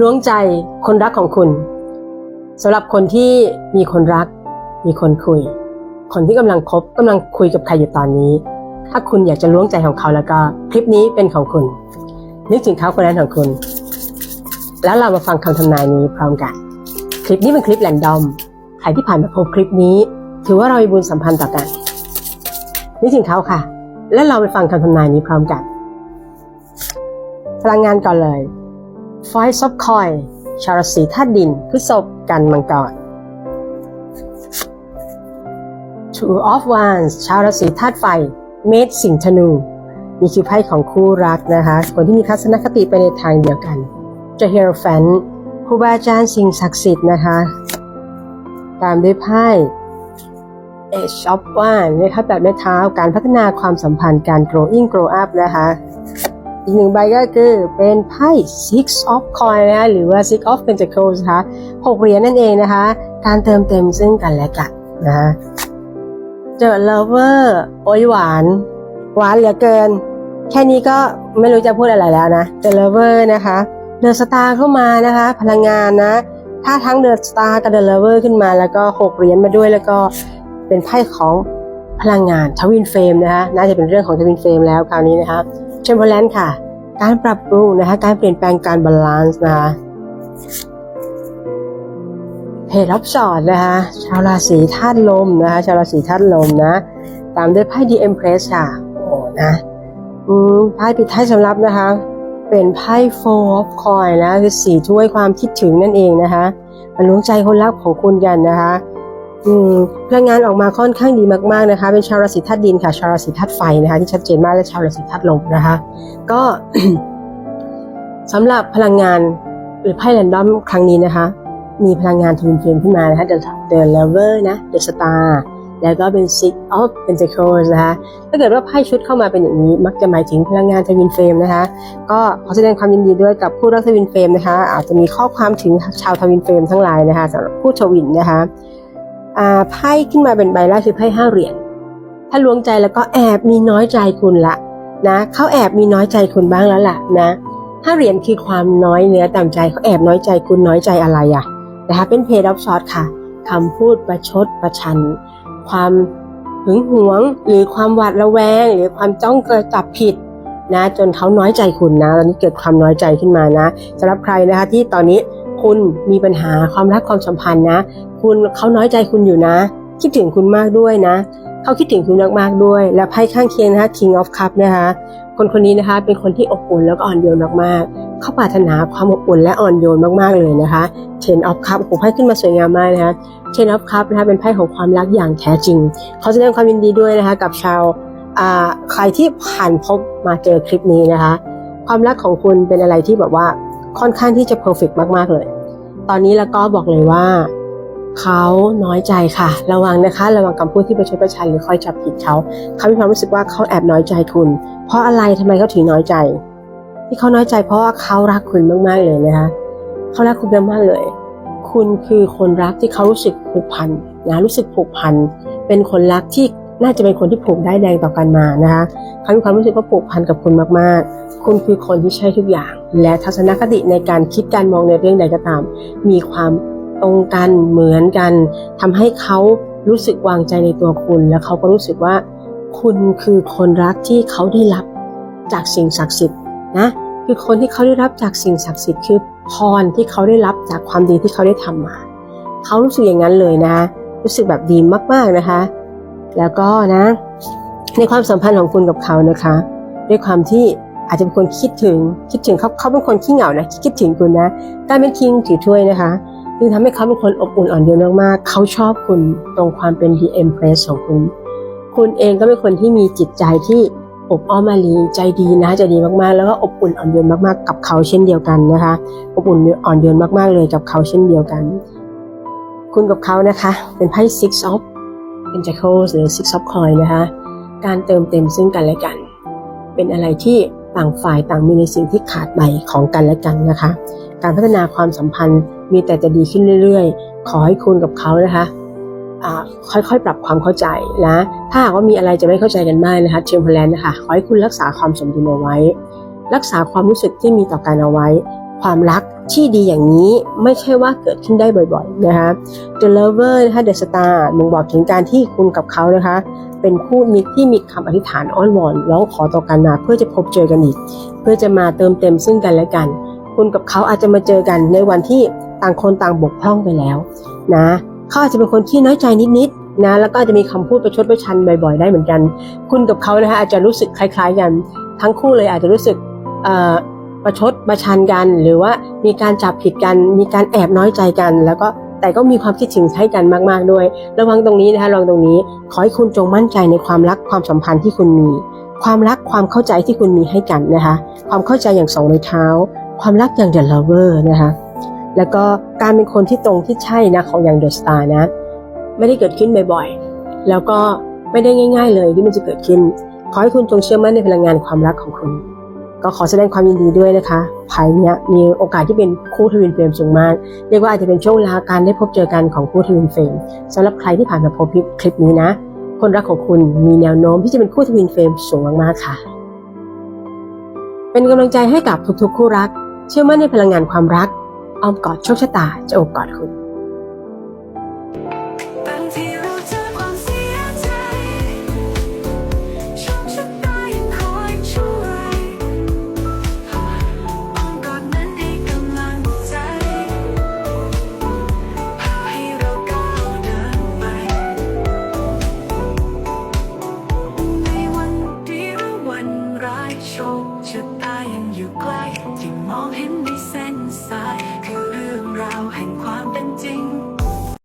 ล้วงใจคนรักของคุณสำหรับคนที่มีคนรัก มีคนคุย คนที่กำลังคบกำลังคุยกับใครอยู่ตอนนี้ ถ้าคุณอยากจะล้วงใจของเขาแล้วก็ คลิปนี้เป็นของคุณ นึกถึงเขาคนนั้นของคุณ แล้วเรามาฟังคำทำนายนี้พร้อมกัน คลิปนี้เป็นคลิปแรนดอมใครที่ผ่านมาพบคลิปนี้ ถือว่าเรามีบุญสัมพันธ์ต่อกันนึกถึงเขาค่ะ แล้วเราไปฟังคำทำนายนี้พร้อมกัน พลังงานก่อนเลย Five of Coin ชาวราศีธาตุดินพฤษภกันมังกร Two of Wands ชาวราศีธาตุไฟ เมษสิงห์ธนู นี่คือไพ่ของคู่รักนะคะ คนที่มีทัศนคติไปในทางเดียวกัน The Hierophant ครูบาอาจารย์สิ่งศักดิ์สิทธิ์นะคะ ตามด้วยไพ่ Age of Wands นะคะแบบไม้เท้าการพัฒนาความสัมพันธ์การ growing grow up นะคะ อีกหนึ่งใบก็คือเป็นไพ่ Six of Coin นะคะหรือว่า Six of Pentacles นะคะหกเหรียญนั่นเองนะคะ การเติมเต็มซึ่งกันและกันนะคะเจอ Lover โอ้ยหวาน หวานเหลือเกิน แค่นี้ก็ไม่รู้จะพูดอะไรแล้วนะเจอ Lover นะคะเดอะสตาร์เข้ามานะคะ พลังงานนะ ถ้าทั้งเดอะสตาร์กับเดอะ Lover ขึ้นมา แล้วก็หกเหรียญมาด้วยแล้วก็เป็นไพ่ของพลังงานทวินเฟรมนะคะน่าจะเป็นเรื่องของทวินเฟรมแล้วคราวนี้นะคะ เชมเบอร์แลนค่ะ การปรับปรุงนะคะ การเปลี่ยนแปลงการบาลานซ์นะคะเพจรับสอดนะคะ ชาวราศีธาตุลมนะคะ ชาวราศีธาตุลมนะ ตามด้วยไพ่ดีเอ็มเพรสค่ะ โอ้นะอืมไพ่ปิดท้ายสำหรับนะคะ เป็นไพ่ four of coin นะคือสี่ถ้วยความคิดถึงนั่นเองนะคะมันล้งใจคนรักของคุณกันนะคะ พลังงานออกมาค่อนข้างดีมากๆนะคะ เป็นชาวราศีธาตุดินค่ะ ชาวราศีธาตุไฟนะคะที่ชัดเจนมากและชาวราศีธาตุลมนะคะ ก็สำหรับพลังงานหรือไพ่แรนดอมครั้งนี้นะคะ มีพลังงานทวินเฟรมขึ้นมานะคะ The The Lover นะ The Star แล้วก็เป็น Six of Pentacles นะคะ ถ้าเกิดว่าไพ่ชุดเข้ามาเป็นอย่างนี้ มักจะหมายถึงพลังงานทวินเฟรมนะคะ ก็ขอแสดงความยินดีด้วยกับผู้รักทวินเฟรมนะคะ อาจจะมีข้อความถึงชาวทวินเฟรมทั้งหลายนะคะสำหรับผู้ทวินนะคะ ไพ่ขึ้นมาเป็นใบแรกคือไพ่ห้าเหรียญถ้าลวงใจแล้วก็แอบมีน้อยใจคุณละนะเขาแอบมีน้อยใจคุณบ้างแล้วล่ะนะห้าเหรียญคือความน้อยเนื้อต่ำใจเขาแอบน้อยใจคุณน้อยใจอะไรอะนะคะเป็นเพย์ดอฟซอดค่ะคำพูดประชดประชัน ความหึงหวง หรือความหวาดระแวง หรือความจ้องกระจับผิดนะ จนเขาน้อยใจคุณนะตอนนี้เกิดความน้อยใจขึ้นมานะสำหรับใครนะคะที่ตอนนี้ คุณมีปัญหาความรักความสัมพันธ์นะ คุณเขาน้อยใจคุณอยู่นะ คิดถึงคุณมากด้วยนะเขาคิดถึงคุณมากๆด้วย และไพ่ข้างเคียงนะคะ King of Cup นะคะ คนคนนี้นะคะเป็นคนที่อบอุ่นแล้วก็อ่อนโยนมากๆเขาปรารถนาความอบอุ่นและอ่อนโยนมากๆเลยนะคะ Ten of Cup โอ้โหไพ่ขึ้นมาสวยงามมากนะคะ Ten of Cup นะคะเป็นไพ่ของความรักอย่างแท้จริงเขาแสดงความยินดีด้วยนะคะ กับชาวอ่าใครที่ผ่านพบมาเจอคลิปนี้นะคะ ความรักของคุณเป็นอะไรที่แบบว่าค่อนข้างที่จะเพอร์เฟกมาก ๆ เลย ตอนนี้แล้วก็บอกเลยว่าเขาน้อยใจค่ะ ระวังนะคะ ระวังคำพูดที่ประชดประชันหรือคอยจับผิดเขาเขามีความรู้สึกว่าเขาแอบน้อยใจคุณ เพราะอะไรทำไมเขาถึงน้อยใจ ที่เขาน้อยใจ เพราะว่าเขารักคุณมากๆเลยนะคะเขารักคุณมากๆเลย คุณคือคนรักที่เขารู้สึกผูกพันนะรู้สึกผูกพันเป็นคนรักที่ น่าจะเป็นคนที่ผูกได้แดงต่อกันมานะคะเขามีความรู้สึกว่าผูกพันกับคุณมากๆ คุณคือคนที่ใช่ทุกอย่าง และทัศนคติในการคิดการมองในเรื่องใดก็ตาม มีความตรงกันเหมือนกันทำให้เขารู้สึกวางใจในตัวคุณ แล้วเขาก็รู้สึกว่า คุณคือคนรักที่เขาได้รับจากสิ่งศักดิ์สิทธิ์นะคือคนที่เขาได้รับจากสิ่งศักดิ์สิทธิ์คือพรที่เขาได้รับจากความดีที่เขาได้ทำมา เขารู้สึกอย่างนั้นเลยนะ รู้สึกแบบดีมากๆนะคะ แล้วก็นะ ในความสัมพันธ์ของคุณกับเขานะคะ ด้วยความที่อาจจะเป็นคนคิดถึงคิดถึงเขาเขาเป็นคนขี้เหงานะคิดถึงคุณนะการเป็นคิงถือถ้วยนะคะจึงทำให้เขาเป็นคนอบอุ่นอ่อนโยนมากๆเขาชอบคุณตรงความเป็น the empress ของคุณ คุณเองก็เป็นคนที่มีจิตใจที่อบอ้อมารีใจดีนะใจดีมากๆ แล้วก็อบอุ่นอ่อนโยนมากๆ กับเขาเช่นเดียวกันนะคะ อบอุ่นอ่อนโยนมากๆเลยกับเขาเช่นเดียวกัน คุณกับเขานะคะ เป็นไพ่ six of Pentacles หรือ Six of Coins นะคะ การเติมเต็มซึ่งกันและกัน เป็นอะไรที่ต่างฝ่ายต่างมีในสิ่งที่ขาดไปของกันและกันนะคะ การพัฒนาความสัมพันธ์มีแต่จะดีขึ้นเรื่อยๆ ขอให้คุณกับเขานะคะค่อยๆ ปรับความเข้าใจนะ ถ้าหากว่ามีอะไรจะไม่เข้าใจกันมากนะคะเชมเพลนนะคะ ขอให้คุณรักษาความสมดุลเอาไว้ รักษาความรู้สึกที่มีต่อกันเอาไว้ ความรักที่ดีอย่างนี้ไม่ใช่ว่าเกิดขึ้นได้บ่อยๆนะคะ The Lover นะคะ The Star มึงบอกถึงการที่คุณกับเขานะคะ เป็นคู่มิตรที่มีคำอธิษฐานอ้อนวอนร้องขอต่อกันมาเพื่อจะพบเจอกันอีก เพื่อจะมาเติมเต็มซึ่งกันและกัน คุณกับเขาอาจจะมาเจอกันในวันที่ต่างคนต่างบกพร่องไปแล้วนะเขาอาจจะเป็นคนที่น้อยใจนิดๆนะแล้วก็อาจจะมีคำพูดประชดประชันบ่อยๆ ได้เหมือนกัน คุณกับเขานะคะอาจจะรู้สึกคล้าย ๆ กัน ทั้งคู่เลยอาจจะรู้สึกเอ่อ ประชดประชันกัน หรือว่ามีการจับผิดกัน มีการแอบน้อยใจกัน แล้วก็แต่ก็มีความคิดถึงให้กันมาก ๆ ด้วย ระวังตรงนี้นะคะระวังตรงนี้ ขอให้คุณจงมั่นใจในความรักความสัมพันธ์ที่คุณมี ความรักความเข้าใจที่คุณมีให้กันนะคะ ความเข้าใจอย่างสองในเท้า ความรักอย่าง The Lover นะคะ แล้วก็การเป็นคนที่ตรงที่ใช่นะของอย่าง The Star นะ ไม่ได้เกิดขึ้นบ่อยๆ แล้วก็ไม่ได้ง่าย ๆ เลยที่มันจะเกิดขึ้น ขอให้คุณจงเชื่อมั่นในพลังงานความรักของคุณ ก็ขอแสดงความยินดีด้วยนะคะภายเนี้ยมีโอกาสที่เป็นคู่ทวินเฟรมสูงมาก เรียกว่าอาจจะเป็นช่วงเวลาการได้พบเจอกันของคู่ทวินเฟรมสำหรับใครที่ผ่านมาพบคลิปนี้นะ คนรักของคุณมีแนวโน้มที่จะเป็นคู่ทวินเฟรมสูงมากๆค่ะ เป็นกำลังใจให้กับทุกๆ คู่รัก เชื่อมั่นในพลังงานความรักอ้อมกอดโชคชะตาจะโอบกอดคุณ